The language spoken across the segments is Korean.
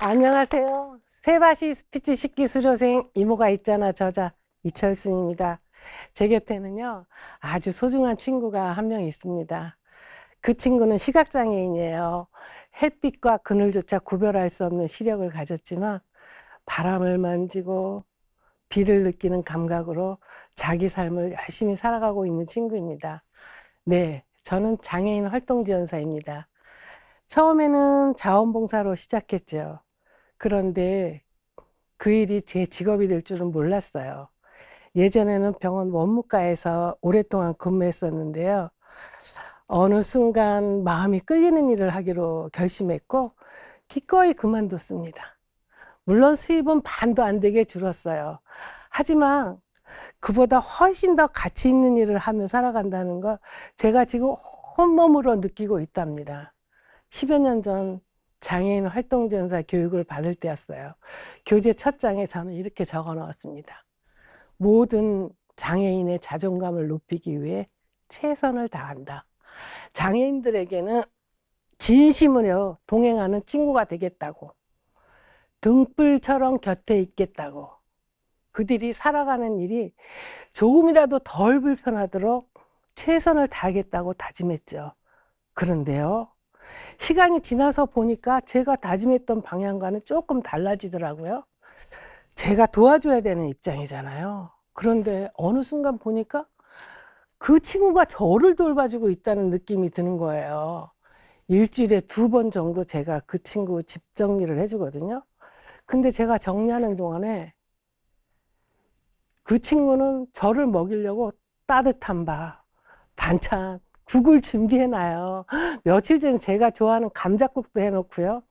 안녕하세요. 세바시 스피치 식기 수료생 이모가 있잖아 저자 이철순입니다. 제 곁에는요 아주 소중한 친구가 한 명 있습니다. 그 친구는 시각장애인이에요. 햇빛과 그늘조차 구별할 수 없는 시력을 가졌지만 바람을 만지고 비를 느끼는 감각으로 자기 삶을 열심히 살아가고 있는 친구입니다. 네, 저는 장애인 활동지원사입니다. 처음에는 자원봉사로 시작했죠. 그런데 그 일이 제 직업이 될 줄은 몰랐어요. 예전에는 병원 원무과에서 오랫동안 근무했었는데요. 어느 순간 마음이 끌리는 일을 하기로 결심했고 기꺼이 그만뒀습니다. 물론 수입은 반도 안 되게 줄었어요. 하지만 그보다 훨씬 더 가치 있는 일을 하며 살아간다는 걸 제가 지금 온몸으로 느끼고 있답니다. 10여 년 전 장애인 활동지원사 교육을 받을 때였어요. 교재 첫 장에 저는 이렇게 적어 놓았습니다. 모든 장애인의 자존감을 높이기 위해 최선을 다한다. 장애인들에게는 진심으로 동행하는 친구가 되겠다고. 등불처럼 곁에 있겠다고. 그들이 살아가는 일이 조금이라도 덜 불편하도록 최선을 다하겠다고 다짐했죠. 그런데요. 시간이 지나서 보니까 제가 다짐했던 방향과는 조금 달라지더라고요. 제가 도와줘야 되는 입장이잖아요. 그런데 어느 순간 보니까 그 친구가 저를 돌봐주고 있다는 느낌이 드는 거예요. 일주일에 두 번 정도 제가 그 친구 집 정리를 해주거든요. 근데 제가 정리하는 동안에 그 친구는 저를 먹이려고 따뜻한 밥, 반찬, 국을 준비해놔요. 며칠 전에 제가 좋아하는 감자국도 해놓고요.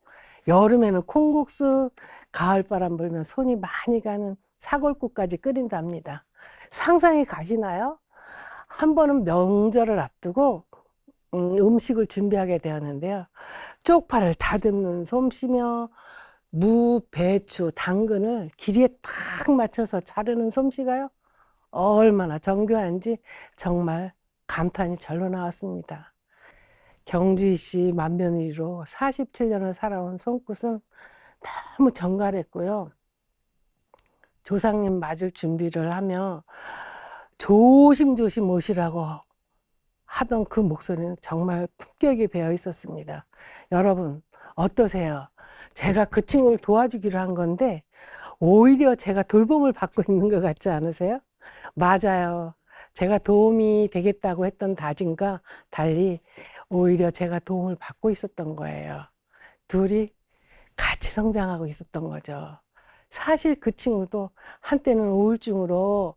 여름에는 콩국수, 가을바람 불면 손이 많이 가는 사골국까지 끓인답니다. 상상이 가시나요? 한 번은 명절을 앞두고 음, 음식을 준비하게 되었는데요. 쪽파를 다듬는 솜씨며 무, 배추, 당근을 길이에 딱 맞춰서 자르는 솜씨가요. 얼마나 정교한지 정말 감탄이 절로 나왔습니다. 경주시 만면위로 47년을 살아온 손끝은 너무 정갈했고요. 조상님 맞을 준비를 하며 조심조심 오시라고 하던 그 목소리는 정말 품격이 배어 있었습니다. 여러분, 어떠세요? 제가 그 친구를 도와주기로 한 건데, 오히려 제가 돌봄을 받고 있는 것 같지 않으세요? 맞아요. 제가 도움이 되겠다고 했던 다짐과 달리 오히려 제가 도움을 받고 있었던 거예요. 둘이 같이 성장하고 있었던 거죠. 사실 그 친구도 한때는 우울증으로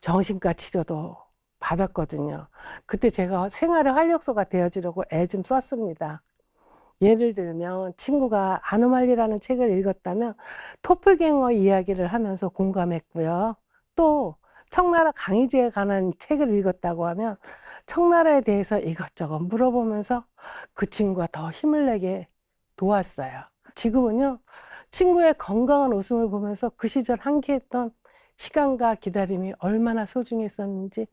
정신과 치료도 받았거든요. 그때 제가 생활의 활력소가 되어주려고 애 좀 썼습니다. 예를 들면 친구가 아노말리라는 책을 읽었다면 토플갱어 이야기를 하면서 공감했고요. 또 청나라 강희제에 관한 책을 읽었다고 하면 청나라에 대해서 이것저것 물어보면서 그 친구가 더 힘을 내게 도왔어요. 지금은요, 친구의 건강한 웃음을 보면서 그 시절 함께했던 시간과 기다림이 얼마나 소중했었는지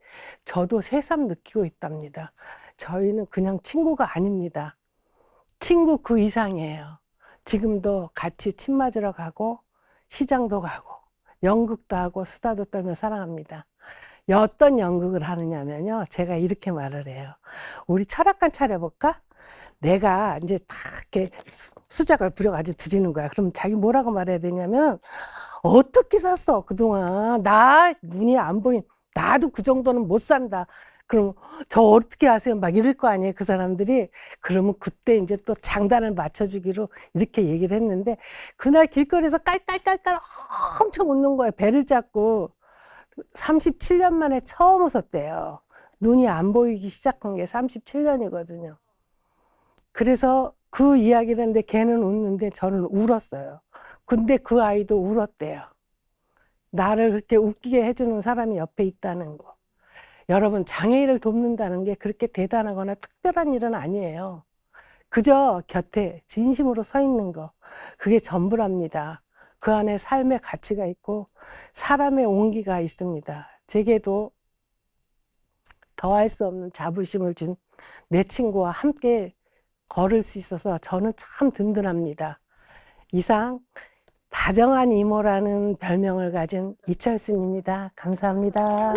저도 새삼 느끼고 있답니다. 저희는 그냥 친구가 아닙니다. 친구 그 이상이에요. 지금도 같이 침 맞으러 가고 시장도 가고 연극도 하고 수다도 떨며 사랑합니다. 어떤 연극을 하느냐면요. 제가 이렇게 말을 해요. 우리 철학관 차려볼까? 내가 이제 딱 이렇게 수- 수작을 부려가지고 드리는 거야. 그럼 자기 뭐라고 말해야 되냐면, 어떻게 샀어, 그동안. 나 눈이 안 보인, 나도 그 정도는 못 산다. 그럼 저 어떻게 하세요? 막 이럴 거 아니에요, 그 사람들이. 그러면 그때 이제 또 장단을 맞춰주기로 이렇게 얘기를 했는데, 그날 길거리에서 깔깔깔깔 엄청 웃는 거예요. 배를 잡고. 37년 만에 처음 웃었대요. 눈이 안 보이기 시작한 게 37년이거든요. 그래서 그 이야기를 했는데 걔는 웃는데 저는 울었어요. 근데 그 아이도 울었대요. 나를 그렇게 웃기게 해주는 사람이 옆에 있다는 거. 여러분, 장애인을 돕는다는 게 그렇게 대단하거나 특별한 일은 아니에요. 그저 곁에 진심으로 서 있는 거. 그게 전부랍니다. 그 안에 삶의 가치가 있고 사람의 온기가 있습니다. 제게도 더할 수 없는 자부심을 준 내 친구와 함께 걸을 수 있어서 저는 참 든든합니다. 이상 다정한 이모라는 별명을 가진 이철순입니다. 감사합니다.